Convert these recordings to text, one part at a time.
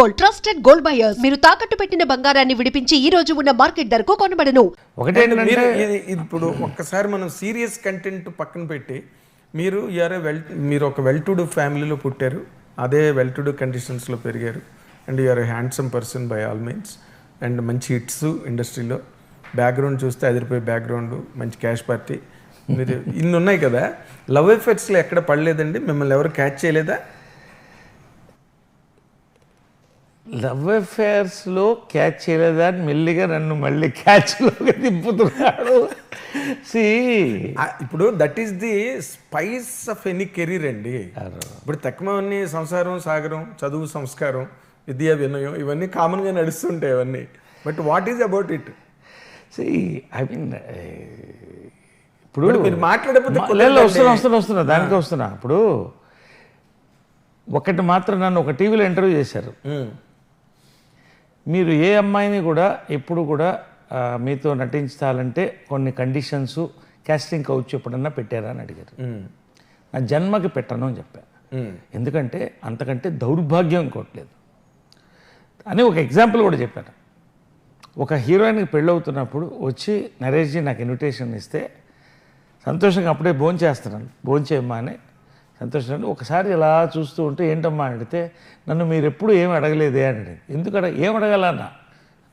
Gold trusted gold buyers. మీరు తాకట్టు పెట్టిన బంగారాన్ని విడిపించి ఈ రోజు ఉన్న మార్కెట్ ధరకు కొనబడను. మీరు ఇది- ఇప్పుడు ఒక్కసారి మనం సీరియస్ కంటెంట్ పక్కన పెట్టి మీరు యూఆర్ వెల్ మీరు ఒక వెల్ టు డూ ఫ్యామిలీలో పుట్టారు అదే వెల్ టు డూ కండిషన్స్లో పెరిగారు and you're handsome person by all means and మంచి హిట్స్ ఇండస్ట్రీలో. బ్యాక్గ్రౌండ్ చూస్తే అదిరిపోయే బ్యాక్గ్రౌండ్ మంచి క్యాష్ పార్టీ మీరు ఇన్ని ఉన్నాయి కదా. లవ్ ఎఫెక్ట్స్లో ఎక్కడ పడలేదండి మిమ్మల్ని ఎవరు క్యాచ్ చేయలేదా? లవ్ అఫేర్స్లో క్యాచ్ చేయలేదా అని మెల్లిగా నన్ను మళ్ళీ క్యాచ్లోకి తిప్పుతున్నాడు సి ఇప్పుడు that is the spice of any career అండి. ఇప్పుడు తక్కువన్నీ సంసారం సాగరం చదువు సంస్కారం విద్యా వినయం ఇవన్నీ కామన్గా నడుస్తుంటాయి అవన్నీ. But what is about it see I mean ఇప్పుడు మీరు మాట్లాడకపోతే వస్తున్నా వస్తున్నా వస్తున్నా దానికే వస్తున్నా. ఇప్పుడు ఒకటి మాత్రం నన్ను ఒక టీవీలో ఇంటర్వ్యూ చేశారు. మీరు ఏ అమ్మాయిని కూడా ఎప్పుడు కూడా మీతో నటించాలంటే కొన్ని కండిషన్స్ కాస్టింగ్ కౌచ్ ఎప్పుడన్నా పెట్టారా అని అడిగారు. నా జన్మకి పెట్టను అని చెప్పా. ఎందుకంటే అంతకంటే దౌర్భాగ్యం ఇంకోట్లేదు అని ఒక ఎగ్జాంపుల్ కూడా చెప్పాను. ఒక హీరోయిన్కి పెళ్ళవుతున్నప్పుడు వచ్చి నరేష్జీ నాకు ఇన్విటేషన్ ఇస్తే సంతోషంగా అప్పుడే భోజనం చేస్తున్నాను భోజనం అని సంతోషంగా ఒకసారి ఇలా చూస్తూ ఉంటే ఏంటమ్మా అడిగితే నన్ను మీరు ఎప్పుడు ఏం అడగలేదే అని ఎందుకు అడగ ఏం అడగాలన్నా?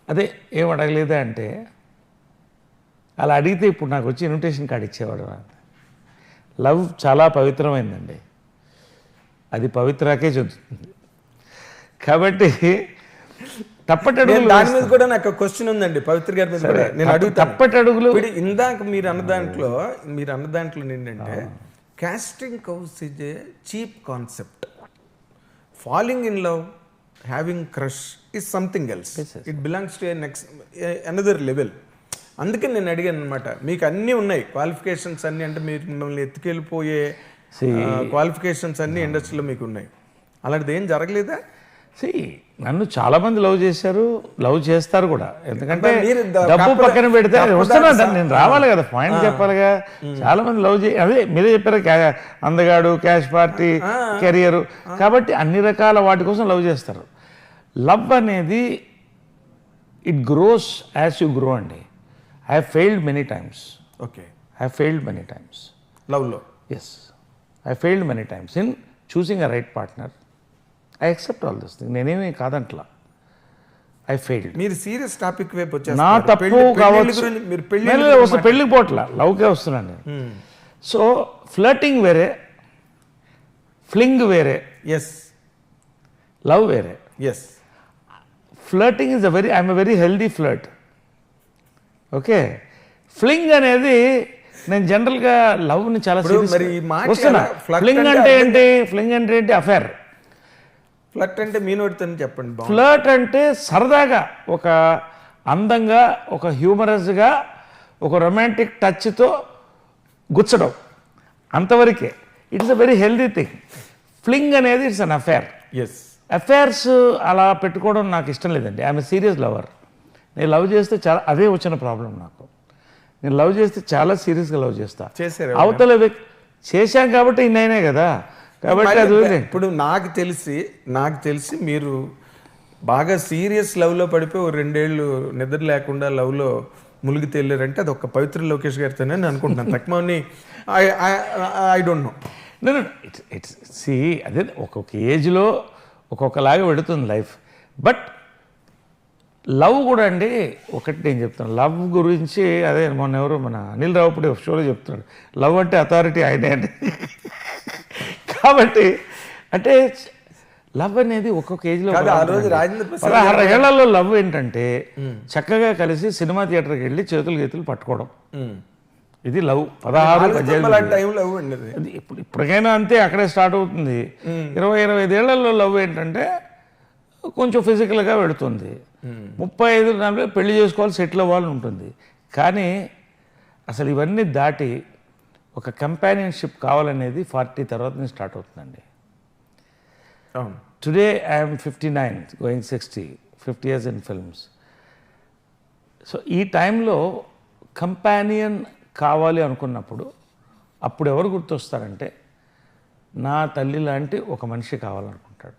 అదే ఏం అడగలేదే అంటే అలా అడిగితే ఇప్పుడు నాకు వచ్చి ఇన్విటేషన్ కార్డు ఇచ్చేవాడు. లవ్ చాలా పవిత్రమైందండి. అది పవిత్రాకే చెందుతుంది. కాబట్టి తప్పటడుగులు దాని మీద కూడా నాకు క్వశ్చన్ ఉందండి పవిత్ర గారి మీద కూడా. నేను అడుగుతాను. తప్పటడుగులు ఇందాక మీరు అన్న దాంట్లో మీరు అన్న దాంట్లో ఏంటంటే casting couch is a cheap concept falling in love having crush is something else it belongs to next another level అందుకే నేను అడిగాను అనమాట మీకు అన్నీ ఉన్నాయి. క్వాలిఫికేషన్స్ అన్నీ అంటే మీరు మిమ్మల్ని ఎత్తుకెళ్ళిపోయే క్వాలిఫికేషన్స్ అన్నీ ఇండస్ట్రీలో మీకు ఉన్నాయి. అలాంటిది ఏం జరగలేదా? See, నన్ను చాలా మంది లవ్ చేశారు లవ్ చేస్తారు కూడా. ఎందుకంటే డబ్బు పక్కన పెడితే కప్ప వస్తున్నా దాని నేను రావాలి కదా పాయింట్ చెప్పాలిగా. చాలా మంది లవ్ చే అదే మీరే చెప్పారు అందగాడు క్యాష్ పార్టీ కెరియర్. కాబట్టి అన్ని రకాల వాటి కోసం లవ్ చేస్తారు. లవ్ అనేది it grows as you grow అండి. I have failed many times okay. I have failed many times లవ్లో? Yes I failed many times in choosing a right partner I accept all this thing నేనేమి కాదంట్లా. I failed మీరు serious topic వైపు నా వచ్చేస్తున్నారు. తప్పు కావచ్చు. మీరు వస్తే పెళ్ళికి పోట్లా లవ్కే వస్తున్నాను నేను. సో ఫ్లర్టింగ్ వేరే ఫ్లింగ్ వేరే ఎస్ లవ్ వేరే. Yes flirting is a very I'm very healthy flirt okay fling అనేది నేను జనరల్గా లవ్ని చాలా వస్తున్నా. ఫ్లింగ్ అంటే ఏంటి? ఫ్లింగ్ అంటే ఏంటి? అఫేర్ ఫ్లట్ అంటే మీ నోటితో చెప్పండి ఫ్లర్ట్ అంటే సరదాగా ఒక అందంగా ఒక హ్యూమరస్గా ఒక రొమాంటిక్ టచ్తో గుచ్చడం అంతవరకే. It's a very healthy thing fling అనేది it's an affair yes affairs అలా పెట్టుకోవడం నాకు ఇష్టం లేదండి. ఐఎమ్ సీరియస్ లవర్ నేను లవ్ చేస్తే చాలా అదే వచ్చిన ప్రాబ్లం నాకు. నేను లవ్ చేస్తే చాలా సీరియస్గా లవ్ చేస్తా. చేశారు అవతల చేశాం కాబట్టి ఇన్నైనా కదా. కాబట్టి అది. ఇప్పుడు నాకు తెలిసి నాకు తెలిసి మీరు బాగా సీరియస్ లవ్లో పడిపోయి ఓ రెండేళ్ళు నిద్ర లేకుండా లవ్లో మునిగి తేలారంటే అది ఒక పవిత్ర లోకేష్ గారితోనే నేను అనుకుంటున్నాను. తక్కువని ఐ ఐ డోంట్ నో నేను ఇట్స్ ఇట్స్ సి అదే ఒక్కొక్క ఏజ్లో ఒక్కొక్కలాగా పెడుతుంది లైఫ్. బట్ లవ్ కూడా అండి ఒకటి నేను చెప్తాను. లవ్ గురించి అదే మొన్న ఎవరు మన అనిల్ రావుపూడి షోలో చెప్తున్నాడు. లవ్ అంటే అథారిటీ ఆయనే అండి కాబట్టి అంటే లవ్ అనేది ఒక్కొక్క ఏజ్లో పదహారు ఏళ్ళలో లవ్ ఏంటంటే చక్కగా కలిసి సినిమా థియేటర్కి వెళ్ళి చేతులు గీతులు పట్టుకోవడం. ఇది లవ్. పదహారు పద్దెనిమిది. ఇప్పుడు ఇప్పటికైనా అంతే అక్కడే స్టార్ట్ అవుతుంది. ఇరవై ఇరవై ఐదేళ్ళలో లవ్ ఏంటంటే కొంచెం ఫిజికల్గా పెడుతుంది ముప్పై ఐదు నలభై పెళ్ళి చేసుకోవాలి సెటిల్ అవ్వాలని ఉంటుంది. కానీ అసలు ఇవన్నీ దాటి ఒక కంపానియన్షిప్ కావాలనేది ఫార్టీ తర్వాత నుంచి స్టార్ట్ అవుతుందండి. Today I'm fifty nine going sixty fifty years in films so ఈ టైంలో కంపానియన్ కావాలి అనుకున్నప్పుడు అప్పుడు ఎవరు గుర్తొస్తారంటే నా తల్లి లాంటి ఒక మనిషి కావాలనుకుంటాడు.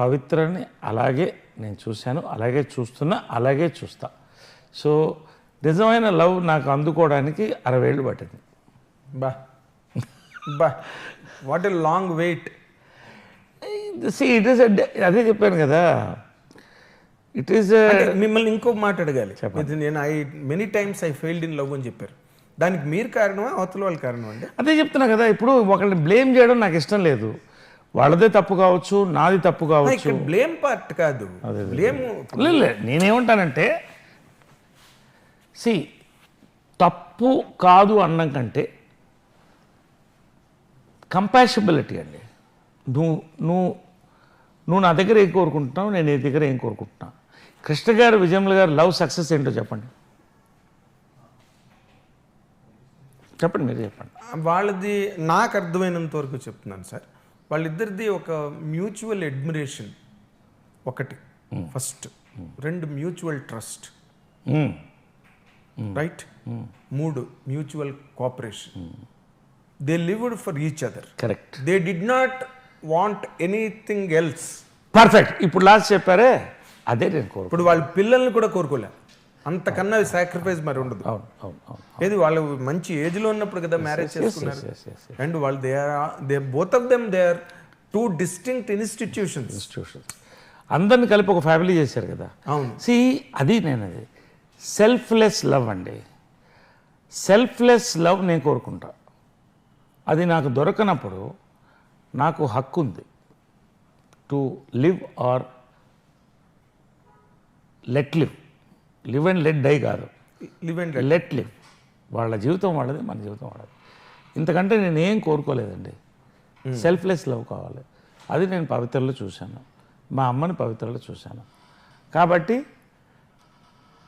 పవిత్రని అలాగే నేను చూశాను అలాగే చూస్తున్నా అలాగే చూస్తా. సో నిజమైన లవ్ నాకు అందుకోవడానికి అరవై ఏళ్ళు పట్టింది. బా. బా. What a long wait. See it is అదే చెప్పాను కదా. ఇట్ ఈస్ మిమ్మల్ని ఇంకో మాట అడగాలి. ఇది నేను I many times I failed in love అని చెప్పారు. దానికి మీరు కారణమా అవతల వాళ్ళ కారణం అండి? అదే చెప్తున్నా కదా. ఇప్పుడు ఒకరిని బ్లేమ్ చేయడం నాకు ఇష్టం లేదు. వాళ్ళదే తప్పు కావచ్చు నాది తప్పు కావచ్చు. బ్లేమ్ పార్ట్ కాదు. బ్లేమ్ నేనేమంటానంటే సి తప్పు కాదు అన్నం కంటే కంపాషబిలిటీ అండి. నువ్వు నువ్వు నువ్వు నా దగ్గర ఏం కోరుకుంటున్నావు నేను నీ దగ్గర ఏం కోరుకుంటున్నా కృష్ణ గారు విజయముల గారు లవ్ సక్సెస్ ఏంటో చెప్పండి. చెప్పండి మీరు చెప్పండి. వాళ్ళది నాకు అర్థమైనంత వరకు చెప్తున్నాను సార్. వాళ్ళిద్దరిది ఒక మ్యూచువల్ అడ్మిరేషన్ ఒకటి. ఫస్ట్. రెండు మ్యూచువల్ ట్రస్ట్. రైట్? మూడు mutual cooperation. They lived for each other correct they did not want anything else perfect ఇప్పుడు లాస్ట్ చెప్పారే అదే నేను కోరుకు ఇప్పుడు వాళ్ళ పిల్లల్ని కూడా కోరుకోలే. అంతకన్నా సాక్రిఫైస్ మరి ఉండదు. ఏది వాళ్ళు మంచి ఏజ్లో ఉన్నప్పుడు కదా మ్యారేజ్ చేసుకున్నారు. అండ్ వాళ్ళు they are they both of them they are two distinct institutions institution అందరిని కలిపి ఒక ఫ్యామిలీ చేశారు కదా. అవును. సి అది నేను అది. సెల్ఫ్లెస్ లవ్ అండి. సెల్ఫ్లెస్ లవ్ నేను కోరుకుంటా. అది నాకు దొరకనప్పుడు నాకు హక్కు ఉంది to live or let live live and let die కాదు లివ్ అండ్ లెట్ లివ్ వాళ్ళ జీవితం వాళ్ళది మన జీవితం వాళ్ళది. ఇంతకంటే నేను ఏం కోరుకోలేదండి. సెల్ఫ్లెస్ లవ్ కావాలి. అది నేను పవిత్రలో చూశాను. మా అమ్మని పవిత్రలో చూశాను. కాబట్టి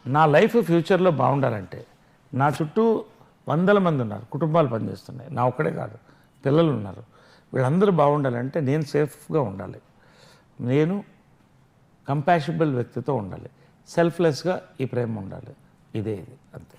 నా లైఫ్ ఫ్యూచర్లో బాగుండాలంటే నా చుట్టూ వందల మంది ఉన్నారు కుటుంబాలు పనిచేస్తున్నాయి. నా ఒక్కడే కాదు పిల్లలు ఉన్నారు. వీళ్ళందరూ బాగుండాలంటే నేను సేఫ్గా ఉండాలి. నేను కంపాషబుల్ వ్యక్తితో ఉండాలి. సెల్ఫ్లెస్గా ఈ ప్రేమ ఉండాలి. ఇదే ఇది అంతే.